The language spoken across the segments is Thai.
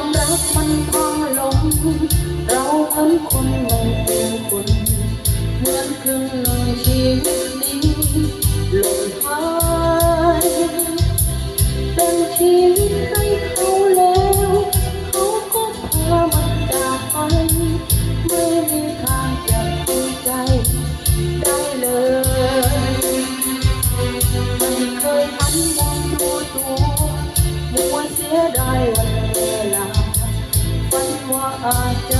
ความรักมันพังลง เราคนคนมองเป็นคนเหมือนครึ่งหนึ่งชีวิตนี้หล่นหายเป็นชีวิตให้เขาแล้ว เขาก็พามันจากไปไม่มีทางจะเข้าใจได้เลยมันเคยหันมองดูตัวมัวเสียดาย ว่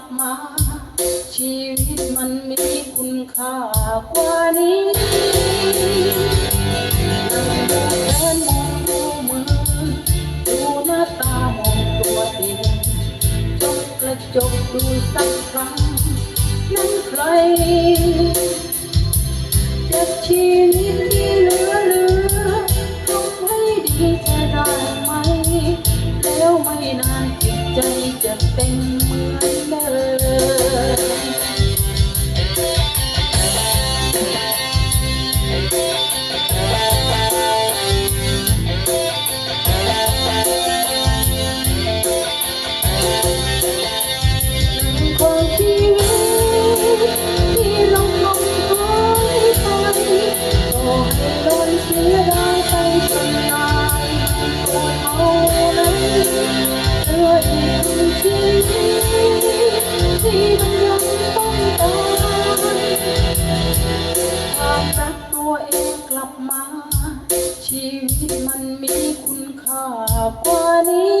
บมา ชีวิตมันมีคุณค่ากว่านี้นั่งดูแฟนมองดูมือดูหน้าตามองตัวเองจ้องกระจกดูสักครั้งนั้นใครจ็บชีวิ ชีวิตมันมีคุณค่ากว่านี้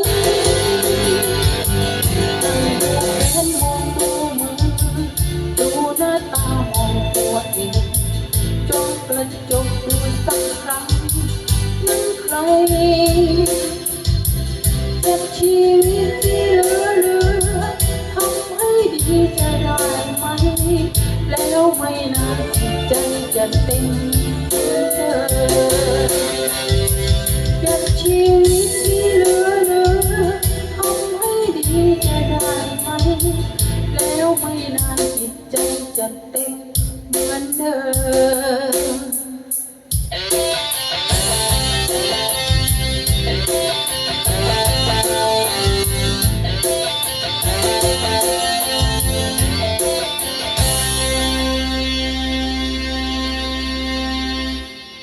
ตั้งดูแฟนมองดูมือดูหน้าตามองตัวเองจงกระจกดูสักครั้งนั้นใคร จะเต็มเหมือนเดิม